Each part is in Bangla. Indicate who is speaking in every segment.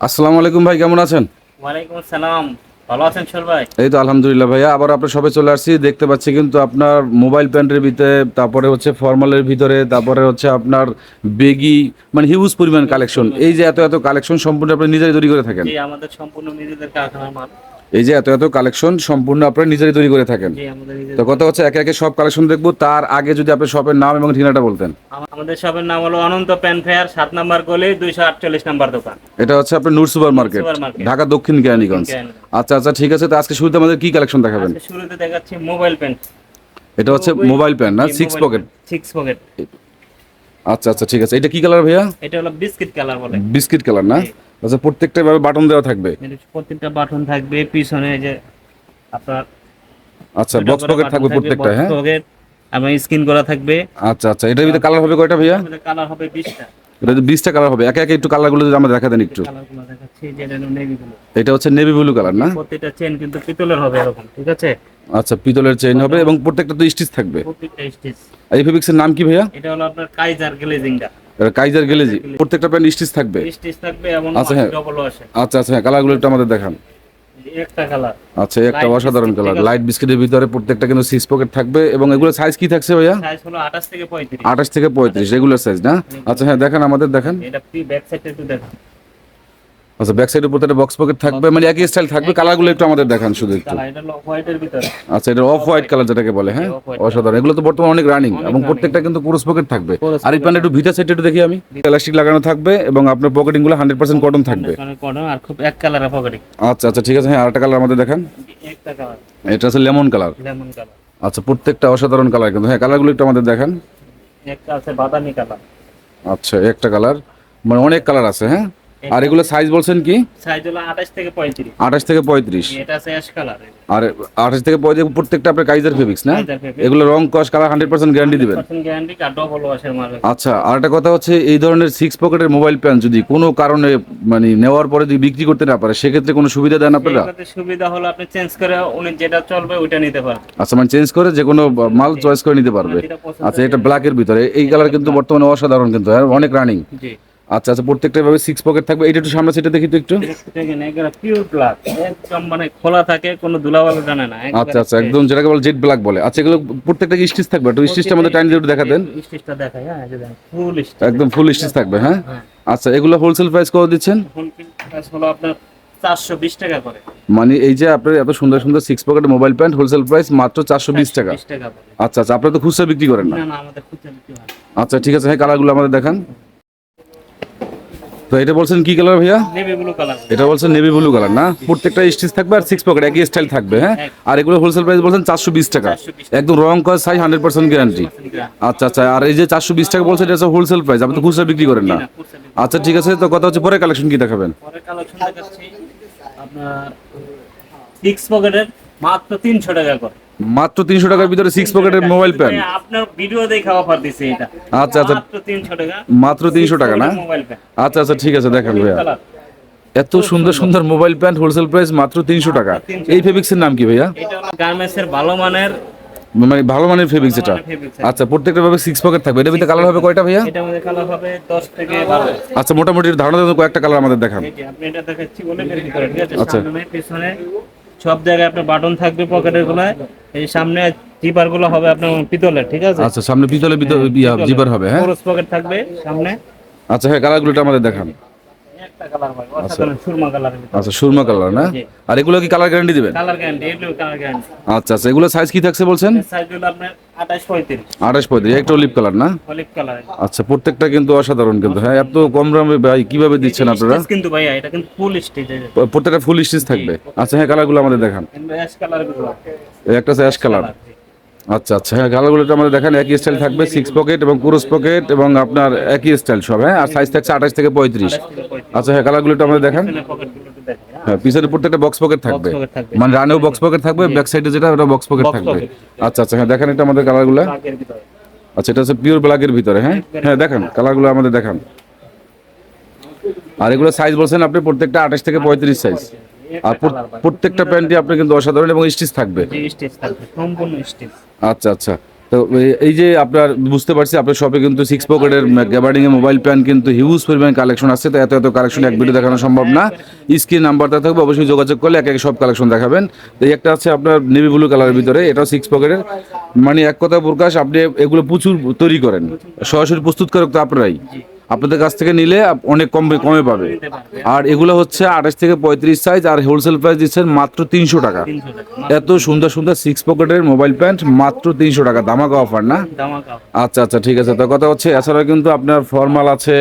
Speaker 1: আসসালামু আলাইকুম ভাই কেমন আছেন?
Speaker 2: ওয়ালাইকুম আসসালাম। ভালো আছেন সর ভাই?
Speaker 1: এই তো আলহামদুলিল্লাহ ভাইয়া আবার আপনার সবে চলে আসছি। দেখতে পাচ্ছি কিন্তু আপনার মোবাইল প্যান্টের ভিতরে তারপরে হচ্ছে ফর্মালের ভিতরে তারপরে হচ্ছে আপনার বেগি মানে হিউজ পরিমাণ কালেকশন এই যে এত এত কালেকশন সম্পূর্ণ আপনি নিজেরাই তৈরি করে থাকেন?
Speaker 2: আমাদের সম্পূর্ণ নিজেদের কারখানার মাল।
Speaker 1: এই যে এত এত কালেকশন সম্পূর্ণ আপনারা নিজেরাই তৈরি করে থাকেন। তো কথা হচ্ছে একে একে সব কালেকশন দেখব তার আগে যদি আপনি শপের নাম এবং ঠিকানাটা বলতেন।
Speaker 2: আমাদের শপের নাম হলো অনন্ত প্যান ফেয়ার সাত নাম্বার গলি দুইশো আটচল্লিশ নাম্বার দোকান।
Speaker 1: এটা হচ্ছে আপনার নূর সুপার মার্কেট ঢাকা দক্ষিণ কেরানীগঞ্জ। আচ্ছা আচ্ছা ঠিক আছে তো আজকে শুরুতে আমাদের কি কালেকশন দেখাবেন?
Speaker 2: শুরুতে দেখাচ্ছি মোবাইল প্যান
Speaker 1: এটা হচ্ছে মোবাইল প্যান না? সিক্স পকেট
Speaker 2: সিক্স পকেট
Speaker 1: আচ্ছা আচ্ছা ঠিক আছে। এটা কি কালার ভাইয়া?
Speaker 2: এটা হলো বিস্কিট কালার বলে।
Speaker 1: বিস্কিট কালার না? আচ্ছা প্রত্যেকটা ভাবে বাটন দেওয়া থাকবে?
Speaker 2: প্রত্যেকটা বাটন থাকবে পিছনে যে আপনার
Speaker 1: আচ্ছা বক্স পকেট থাকবে প্রত্যেকটা হ্যাঁ?
Speaker 2: এবং স্ক্রিন করা থাকবে।
Speaker 1: আচ্ছা আচ্ছা এটার ভিতরে কালার হবে কয়টা ভাইয়া?
Speaker 2: কালার হবে বিশটা।
Speaker 1: এটা বিশটা কালার হবে একে একে একটু কালারগুলো যদি আমরা দেখা দেন একটু
Speaker 2: কালারগুলো দেখাচ্ছি যেটা নেভি ব্লু
Speaker 1: এটা হচ্ছে নেভি ব্লু কালার না?
Speaker 2: প্রত্যেকটা চেন কিন্তু পিতলের হবে এরকম ঠিক আছে?
Speaker 1: আচ্ছা পিতলের চেইন হবে এবং প্রত্যেকটা তো স্টিচ থাকবে।
Speaker 2: প্রত্যেকটা স্টিচ
Speaker 1: এই ফেব্রিক্সের নাম কি ভাইয়া?
Speaker 2: এটা হলো আপনার কাইজার গ্লেজিংটা
Speaker 1: এটা কাইজার গেলেজি প্রত্যেকটা প্যান্ট স্টিচ থাকবে?
Speaker 2: স্টিচ থাকবে এবং
Speaker 1: আচ্ছা, হ্যাঁ। আচ্ছা আচ্ছা হ্যাঁ কালারগুলো একটু আমাদের দেখান।
Speaker 2: একটা কালার।
Speaker 1: আচ্ছা একটা অসাধারণ কালার। লাইট বিস্কিটের ভিতরে প্রত্যেকটা কিন্তু সিক্স পকেট থাকবে এবং এগুলো সাইজ কি থাকছে ভাইয়া?
Speaker 2: সাইজ হলো 28 থেকে 35
Speaker 1: আঠাশ থেকে পঁয়ত্রিশ রেগুলার সাইজ না? আচ্ছা হ্যাঁ দেখেন আমাদের দেখেন।
Speaker 2: এটা ব্যাক সাইডে একটু দেখো
Speaker 1: আচ্ছা ব্যাক সাইডের প্রত্যেকটা বক্স পকেট থাকবে মানে একই স্টাইল থাকবে কালারগুলো একটু আমাদের দেখান শুধু একটু। আচ্ছা এটা অফ হোয়াইট কালার যেটাকে বলে হ্যাঁ? অসাধারণ। এগুলো তো বর্তমানে অনেক রানিং এবং প্রত্যেকটা কিন্তু পুরো পকেট থাকবে।
Speaker 2: পুরুষ
Speaker 1: আর এই প্যান্ট একটু ভিটা সাইড একটু দেখি আমি। ইলাস্টিক লাগানো থাকবে এবং আপনার পকেটিংগুলো হান্ড্রেড পার্সেন্ট কটন থাকবে।
Speaker 2: কটন আর খুব এক কালারের পকেটিং
Speaker 1: আচ্ছা আচ্ছা ঠিক আছে হ্যাঁ আরেকটা কালার আমাদের দেখান।
Speaker 2: একটা কালার
Speaker 1: এটা হচ্ছে লেমন কালার
Speaker 2: লেমন কালার
Speaker 1: আচ্ছা প্রত্যেকটা অসাধারণ কালার কিন্তু। হ্যাঁ কালারগুলো একটু আমাদের দেখান।
Speaker 2: একটা আছে বাদামি কালার
Speaker 1: আচ্ছা একটা কালার মানে অনেক কালার আছে হ্যাঁ? আর এগুলো সাইজ বলছেন কি?
Speaker 2: সাইজ হলো 28 থেকে 35
Speaker 1: আঠাশ থেকে পঁয়ত্রিশ।
Speaker 2: এটা আছে অ্যাশ কালার
Speaker 1: আর আঠাশ থেকে পঁয়ত্রিশ প্রত্যেকটা আপনার কাইজার ফেব্রিক্স না? এগুলো রং কস কালার হান্ড্রেড পার্সেন্ট গ্যারান্টি দিবেন।
Speaker 2: পার্সেন্ট গ্যারান্টি আর ডবল ওয়াশের মাল।
Speaker 1: আচ্ছা আর একটা কথা হচ্ছে এই ধরনের সিক্স পকেটের মোবাইল প্যান যদি কোনো কারণে মানে নেওয়ার পরে যদি বিক্রি করতে না পারে সেক্ষেত্রে কোনো সুবিধা দেন আপনারা?
Speaker 2: সুবিধা হলো আপনি চেঞ্জ করে উনি যেটা চলবে ওইটা নিতে পারবেন।
Speaker 1: আচ্ছা মানে চেঞ্জ করে যে কোনো মাল চয়েস করে নিতে পারবে। আচ্ছা এটা ব্ল্যাকের ভিতরে। এই কালার কিন্তু বর্তমানে অসাধারণ কিন্তু হ্যাঁ অনেক রানিং
Speaker 2: জি।
Speaker 1: আচ্ছা আচ্ছা প্রত্যেকটা ভাবে সিক্স পকেট থাকবে। এটা একটু সামনে সেটা দেখি তো একটু।
Speaker 2: দেখেন একবার পিওর ব্ল্যাক একদম মানে খোলা থাকে কোনো ধুলাবালু জানে না
Speaker 1: আচ্ছা আচ্ছা একদম যেটাকে বলে জেড ব্ল্যাক বলে। আচ্ছা এগুলো প্রত্যেকটা কি স্টিচ থাকবে? একটু স্টিচটা আমাদের টাইম একটু দেখা দেন
Speaker 2: স্টিচটা দেখাই হ্যাঁ ফুল স্টিচ
Speaker 1: একদম ফুল স্টিচ থাকবে হ্যাঁ?
Speaker 2: হ্যাঁ।
Speaker 1: আচ্ছা এগুলো হোলসেল প্রাইস কত দিচ্ছেন?
Speaker 2: ফুল প্রাইস হলো আপনার 420 টাকা করে।
Speaker 1: মানে এই যে আপনার এত সুন্দর সুন্দর six pocket mobile pant wholesale price মাত্র চারশো বিশ টাকা।
Speaker 2: 20 টাকা করে।
Speaker 1: আচ্ছা আচ্ছা আপনারা তো খুচরা বিক্রি করেন না?
Speaker 2: না না আমাদের খুচরা বিক্রি হয়
Speaker 1: আচ্ছা ঠিক আছে হ্যাঁ কালারগুলো আমাদের দেখান। তো এটা বলছেন কি কালার ভাইয়া?
Speaker 2: নেভি ব্লু কালার
Speaker 1: এটা বলছেন নেভি ব্লু কালার না? প্রত্যেকটা স্টিচ থাকবে আর সিক্স পকেট একই স্টাইল থাকবে হ্যাঁ? আর এগুলো হোলসেল প্রাইস বলছেন চারশো বিশ টাকা। একদম রং কস সাই হান্ড্রেড পার্সেন্ট গ্যারান্টি আচ্ছা আচ্ছা আর এই যে চারশো বিশ টাকা বলছেন এটা হোলসেল প্রাইস আপনি তো খুচরা বিক্রি করেন না। আচ্ছা ঠিক আছে তো কথা হচ্ছে পরে কালেকশন কি দেখাবেন?
Speaker 2: পরে কালেকশন দেখাচ্ছি আপনার সিক্স পকেটের মাত্র 300 টাকা করে।
Speaker 1: মাত্র তিনশো টাকার ভিতরে সিক্স পকেটের মোবাইল প্যান
Speaker 2: আপনার ভিডিও দেখে অফার দিছে এটা।
Speaker 1: আচ্ছা আচ্ছা।
Speaker 2: মাত্র 300 টাকা।
Speaker 1: মাত্র তিনশো টাকা না? আচ্ছা আচ্ছা ঠিক আছে দেখেন ভাইয়া। এত সুন্দর সুন্দর। মোবাইল প্যান্ট হোলসেল প্রাইস মাত্র তিনশো টাকা। এই ফেব্রিক্সের নাম কি ভাইয়া?
Speaker 2: এটা গার্মেন্টস এর ভালো মানের
Speaker 1: মানে ভালো মানের ফেব্রিক্স এটা। আচ্ছা প্রত্যেকটা ভাবে সিক্স পকেট থাকবে। ভিতরে কালার হবে কয়টা ভাইয়া?
Speaker 2: এটা আমাদের কালার হবে 10 থেকে 12
Speaker 1: আচ্ছা মোটামুটি ধারণা দেন কয়েকটা কালার আমাদের দেখান।
Speaker 2: আপনি এটা দেখাচ্ছি বলে এর ভিতরে ঠিক আছে
Speaker 1: আচ্ছা।
Speaker 2: সামনে পিছনে। সব জায়গায় আপনার বাটন থাকবে পকেটের গুলায়। এই সামনে জিপারগুলো হবে আপনার পিতলের ঠিক আছে?
Speaker 1: আচ্ছা সামনে পিতলে জিপার হবে হ্যাঁ?
Speaker 2: পকেট থাকবে সামনে।
Speaker 1: আচ্ছা হ্যাঁ
Speaker 2: কালার গুলোটা আমাদের দেখান।
Speaker 1: আচ্ছা। সুরমা কালার না? আর এগুলো কি কালার গ্যারান্টি দিবেন?
Speaker 2: কালার গ্যারান্টি এগুলো কালার গ্যারান্টি
Speaker 1: আচ্ছা আচ্ছা এগুলো সাইজ কি থাকছে বলছেন?
Speaker 2: সাইজ হলো আপনার 28 35
Speaker 1: আঠাশ পঁয়ত্রিশ একটা অলিভ কালার না?
Speaker 2: অলিভ কালার
Speaker 1: আচ্ছা প্রত্যেকটা কিন্তু অসাধারণ কিন্তু হ্যাঁ এত কম দামে ভাই কীভাবে দিচ্ছেন আপনারা?
Speaker 2: কিন্তু ভাইয়া এটা কিন্তু ফুল স্টেজ
Speaker 1: প্রত্যেকটা ফুল স্টিচ থাকবে। আচ্ছা হ্যাঁ কালারগুলো আমাদের দেখান।
Speaker 2: অ্যাশ
Speaker 1: একটা অ্যাশ কালার আচ্ছা আচ্ছা। হ্যাঁ কালারগুলো আমাদের দেখেন একই স্টাইল থাকবে সিক্স পকেট এবং কুরুস পকেট এবং আপনার একই স্টাইল সব হ্যাঁ? আর সাইজ থাকছে আঠাশ থেকে পঁয়ত্রিশ। আচ্ছা হ্যাঁ কালারগুলো একটু আমাদের দেখান।
Speaker 2: হ্যাঁ
Speaker 1: হ্যাঁ পিছনে প্রত্যেকটা বক্স পকেট থাকবে। মানে রানেও বক্স পকেট থাকবে ব্যাক সাইডে যেটা ওটা বক্স পকেট থাকবে। আচ্ছা আচ্ছা হ্যাঁ দেখেন এটা আমাদের কালারগুলো আচ্ছা এটা হচ্ছে পিওর ব্ল্যাকের ভিতরে হ্যাঁ? হ্যাঁ দেখেন কালারগুলো আমাদের দেখান। আর এগুলো সাইজ বলছেন আপনি প্রত্যেকটা আঠাশ থেকে পঁয়ত্রিশ সাইজ আর প্রত্যেকটা প্যান্টই আপনি কিন্তু অসাধারণ এবং স্টিচ থাকবে।
Speaker 2: সম্পূর্ণ
Speaker 1: আচ্ছা আচ্ছা। তো এই- যে আপনার বুঝতে পারছি আপনার শপে কিন্তু সিক্স পকেটের গ্যাবার্ডিং এর মোবাইল প্যান কিন্তু হিউজ পরিমাণ কালেকশন আছে তো এত এত কালেকশন এক ভিডিও দেখানো সম্ভব না। স্ক্রিন নাম্বারটা থাকবে অবশ্যই যোগাযোগ করলে এক এক সব কালেকশন দেখাবেন। এই একটা আছে আপনার নেভি ব্লু কালারের ভিতরে এটাও সিক্স পকেটের মানে এক কথা প্রকাশ আপনি এগুলো প্রচুর তৈরি করেন। সরাসরি প্রস্তুত করে তো আপনারাই। আপনাদের কাছ থেকে নিলে অনেক কম কমে পাবে। আর এগুলো হচ্ছে আঠাশ থেকে পঁয়ত্রিশ সাইজ আর হোলসেল প্রাইস দিচ্ছেন মাত্র তিনশো টাকা। এত সুন্দর সুন্দর সিক্স পকেটের মোবাইল প্যান্ট মাত্র তিনশো টাকা। দামাকা অফার না? আচ্ছা আচ্ছা ঠিক আছে। তো কথা হচ্ছে এছাড়া কিন্তু আপনার ফর্মাল আছে,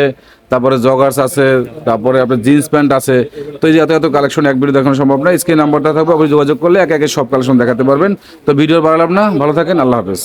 Speaker 1: তারপরে জগার্স আছে, তারপরে আপনার জিন্স প্যান্ট আছে। তো এই যে এত এত কালেকশন এক ভিডিও দেখানো সম্ভব না। স্ক্রিন নাম্বারটা থাকবে আপনি যোগাযোগ করলে এক একে সব কালেকশন দেখাতে পারবেন। তো ভিডিও বাড়ালাম না। ভালো থাকেন, আল্লাহ হাফেজ।